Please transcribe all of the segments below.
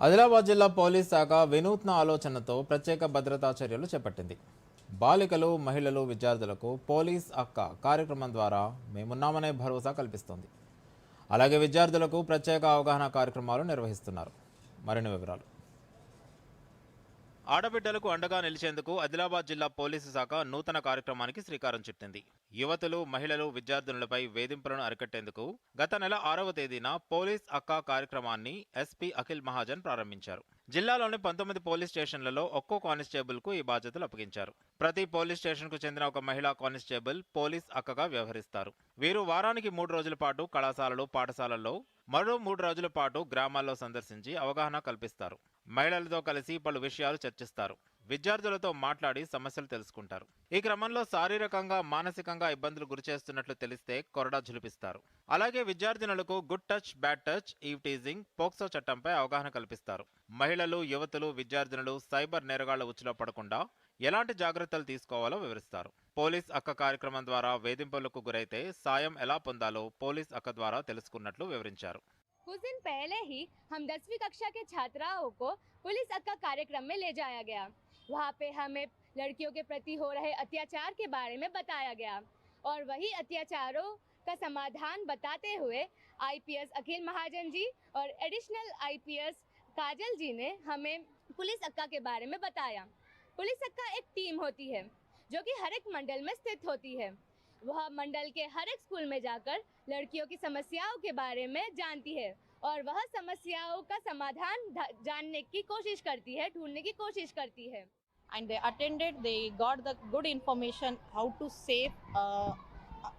ఆదిలాబాద్ జిల్లా పోలీస్ శాఖ వినూత్న ఆలోచనతో ప్రత్యేక భద్రతా చర్యలు చేపట్టింది. బాలికలు మహిళలు విద్యార్థులకు పోలీస్ అక్క కార్యక్రమం ద్వారా మేమున్నామనే భరోసా కల్పిస్తోంది. అలాగే విద్యార్థులకు ప్రత్యేక అవగాహన కార్యక్రమాలు నిర్వహిస్తున్నారు. మరిన్ని వివరాలు. ఆడబిడ్డలకు అండగా నిలిచేందుకు ఆదిలాబాద్ జిల్లా పోలీసు శాఖ నూతన కార్యక్రమానికి శ్రీకారం చుట్టింది. యువతులు మహిళలు విద్యార్థినులపై వేధింపులను అరికట్టేందుకు గత నెల ఆరవ తేదీన పోలీస్ అక్క కార్యక్రమాన్ని ఎస్పీ అఖిల్ మహాజన్ ప్రారంభించారు. జిల్లాలోని పంతొమ్మిది పోలీస్ స్టేషన్లలో ఒక్కో కానిస్టేబుల్కు ఈ బాధ్యతలు అప్పగించారు. ప్రతి పోలీస్ స్టేషన్కు చెందిన ఒక మహిళా కానిస్టేబుల్ పోలీస్ అక్కగా వ్యవహరిస్తారు. వీరు వారానికి మూడు రోజుల పాటు కళాశాలలు పాఠశాలల్లో మరో మూడు రోజుల పాటు గ్రామాల్లో సందర్శించి అవగాహన కల్పిస్తారు. మహిళలతో కలిసి పలు విషయాలు చర్చిస్తారు. విద్యార్థులతో మాట్లాడి సమస్యలు తెలుసుకుంటారు. ఈ క్రమంలో శారీరకంగా మానసికంగా ఇబ్బందులు గురిచేస్తున్నట్లు తెలిస్తే కొరడా ఝులిపిస్తారు. అలాగే విద్యార్థినులకు good touch bad touch eve teasing POCSO చట్టంపై అవగాహన కల్పిస్తారు. మహిళలు యువతులు విద్యార్థినులు సైబర్ నేరగాళ్ళ ఉచ్చులో పడకుండా ఎలాంటి జాగ్రత్తలు తీసుకోవాలో వివరిస్తారు. పోలీస్ అక్క కార్యక్రమం ద్వారా వేధింపులకు గురైతే సాయం ఎలా పొందాలో పోలీస్ అక్క ద్వారా తెలుసుకున్నట్లు వివరించారు. कुछ दिन पहले ही हम दसवीं कक्षा के छात्राओं को पुलिस अक्का कार्यक्रम में ले जाया गया। वहाँ पे हमें लड़कियों के प्रति हो रहे अत्याचार के बारे में बताया गया और वही अत्याचारों का समाधान बताते हुए आईपीएस अखिल महाजन जी और एडिशनल आईपीएस काजल जी ने हमें पुलिस अक्का के बारे में बताया। पुलिस अक्का एक टीम होती है, जो कि हर एक मंडल में स्थित होती है। वह मंडल के हर एक स्कूल में जाकर लड़कियों की समस्याओं के बारे में जानती है और वह समस्याओं का समाधान जानने की कोशिश करती है ढूँढने की कोशिश करती है attended they got the good information how to save uh,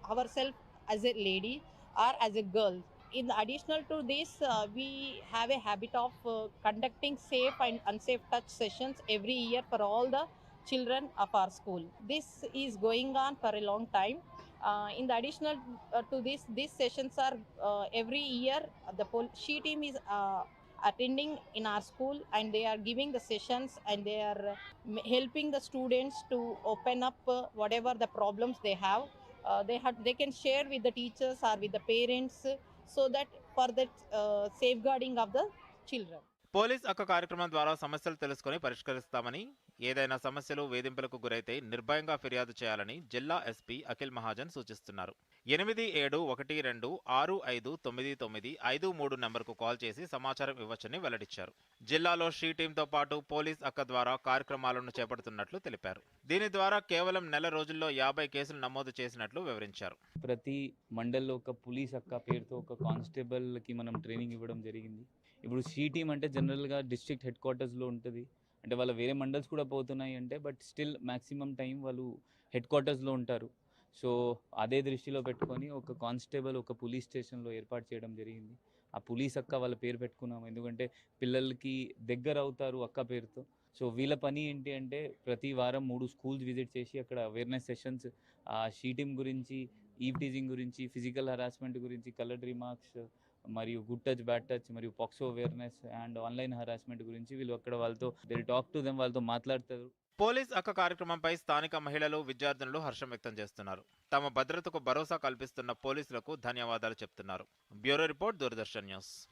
ourselves as a lady or as a girl in additional to this uh, we have a habit of uh, conducting safe and unsafe touch sessions every year for all the children of our school. This is going on for a long time. Uh, in the additional uh, to this these sessions are uh, every year the pol- she team is uh, attending in our school and they are giving the sessions and they are uh, helping the students to open up uh, whatever the problems they have. Uh, they have they can share with the teachers or with the parents so that for the uh, safeguarding of the children police అక్క కార్యక్రమం ద్వారా సమస్యలు తెలుసుకొని పరిష్కరిస్తామని ఏదైనా సమస్యలు వేధింపులకు గురైతే నిర్భయంగా ఫిర్యాదు చేయాలని జిల్లా ఎస్పీ అఖిల్ మహాజన్ సూచిస్తున్నారు. ఎనిమిది ఏడు ఒకటి రెండు ఆరు ఐదు తొమ్మిది తొమ్మిది ఐదు మూడు నెంబర్కు కాల్ చేసి సమాచారం ఇవ్వచ్చని వెల్లడించారు. జిల్లాలో షీ టీంతో పాటు పోలీస్ అక్క ద్వారా కార్యక్రమాలను చేపడుతున్నట్లు తెలిపారు. దీని ద్వారా కేవలం నెల రోజుల్లో యాభై కేసులు నమోదు చేసినట్లు వివరించారు. ప్రతి మండల్లో ఒక పోలీస్ అక్క పేరుతో ఒక కానిస్టేబుల్కి మనం ట్రైనింగ్ ఇవ్వడం జరిగింది. ఇప్పుడు షీ టీమ్ అంటే జనరల్గా డిస్ట్రిక్ట్ హెడ్ క్వార్టర్స్లో ఉంటుంది. అంటే వాళ్ళ వేరే మండల్స్ కూడా పోతున్నాయి అంటే బట్ స్టిల్ మ్యాక్సిమం టైం వాళ్ళు హెడ్ క్వార్టర్స్లో ఉంటారు. సో అదే దృష్టిలో పెట్టుకొని ఒక కానిస్టేబుల్ ఒక పోలీస్ స్టేషన్లో ఏర్పాటు చేయడం జరిగింది. ఆ పోలీస్ అక్క వాళ్ళ పేరు పెట్టుకున్నాం ఎందుకంటే పిల్లలకి దగ్గర అవుతారు అక్క పేరుతో. సో వీళ్ళ పని ఏంటి అంటే ప్రతి వారం మూడు స్కూల్స్ విజిట్ చేసి అక్కడ అవేర్నెస్ సెషన్స్ ఆ షీటింగ్ గురించి ఈవ్ టీజింగ్ గురించి ఫిజికల్ హరాస్మెంట్ గురించి కలర్డ్ రిమార్క్స్ మరియు గుడ్ టచ్ బ్యాడ్ టచ్ మరియు POCSO awareness and online harassment గురించి వీళ్ళు అక్కడ వాళ్ళతో దిల్ టాక్ టు దెమ్ వాళ్ళతో మాట్లాడతారు. పోలీస్ అక్క కార్యక్రమంపై స్థానిక మహిళలు విద్యార్థినులు హర్షం వ్యక్తం చేస్తున్నారు. తమ భద్రతకు భరోసా కల్పిస్తున్న పోలీసులకు ధన్యవాదాలు చెప్తున్నారు. Bureau report Doordarshan News.